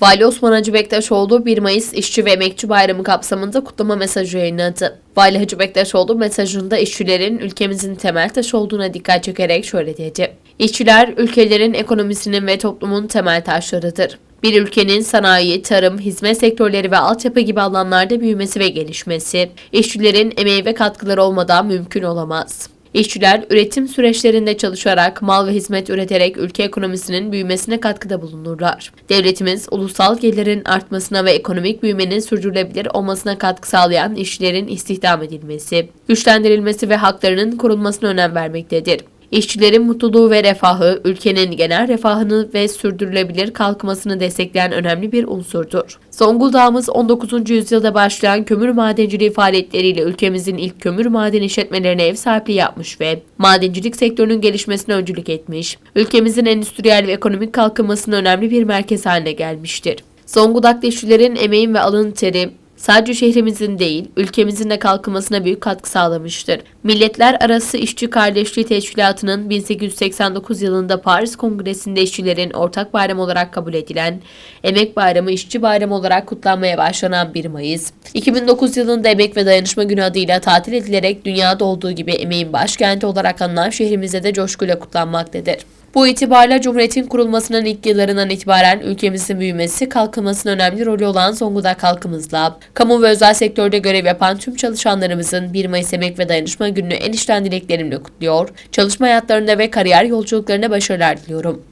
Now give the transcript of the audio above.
Vali Osman Hacı Bektaşoğlu 1 Mayıs İşçi ve Emekçi Bayramı kapsamında kutlama mesajı yayınladı. Vali Hacı Bektaşoğlu mesajında işçilerin ülkemizin temel taşı olduğuna dikkat çekerek şöyle dedi. İşçiler ülkelerin ekonomisinin ve toplumun temel taşlarıdır. Bir ülkenin sanayi, tarım, hizmet sektörleri ve altyapı gibi alanlarda büyümesi ve gelişmesi, işçilerin emeği ve katkıları olmadan mümkün olamaz. İşçiler üretim süreçlerinde çalışarak, mal ve hizmet üreterek ülke ekonomisinin büyümesine katkıda bulunurlar. Devletimiz ulusal gelirin artmasına ve ekonomik büyümenin sürdürülebilir olmasına katkı sağlayan işçilerin istihdam edilmesi, güçlendirilmesi ve haklarının korunmasına önem vermektedir. İşçilerin mutluluğu ve refahı, ülkenin genel refahını ve sürdürülebilir kalkmasını destekleyen önemli bir unsurdur. Zonguldak'ımız 19. yüzyılda başlayan kömür madenciliği faaliyetleriyle ülkemizin ilk kömür maden işletmelerine ev sahipliği yapmış ve madencilik sektörünün gelişmesine öncülük etmiş, ülkemizin endüstriyel ve ekonomik kalkınmasının önemli bir merkez haline gelmiştir. Zonguldak'ta işçilerin emeğin ve alın teri, sadece şehrimizin değil, ülkemizin de kalkınmasına büyük katkı sağlamıştır. Milletler Arası İşçi Kardeşliği Teşkilatı'nın 1889 yılında Paris Kongresi'nde işçilerin ortak bayram olarak kabul edilen Emek Bayramı İşçi Bayramı olarak kutlanmaya başlanan 1 Mayıs, 2009 yılında Emek ve Dayanışma Günü adıyla tatil edilerek dünyada olduğu gibi emeğin başkenti olarak anılan şehrimizde de coşkuyla kutlanmaktadır. Bu itibarla Cumhuriyet'in kurulmasının ilk yıllarından itibaren ülkemizin büyümesi, kalkınmasının önemli rolü olan Zonguldak halkımızla, kamu ve özel sektörde görev yapan tüm çalışanlarımızın 1 Mayıs Emek ve Dayanışma Günü'nü en içten dileklerimle kutluyor, çalışma hayatlarında ve kariyer yolculuklarında başarılar diliyorum.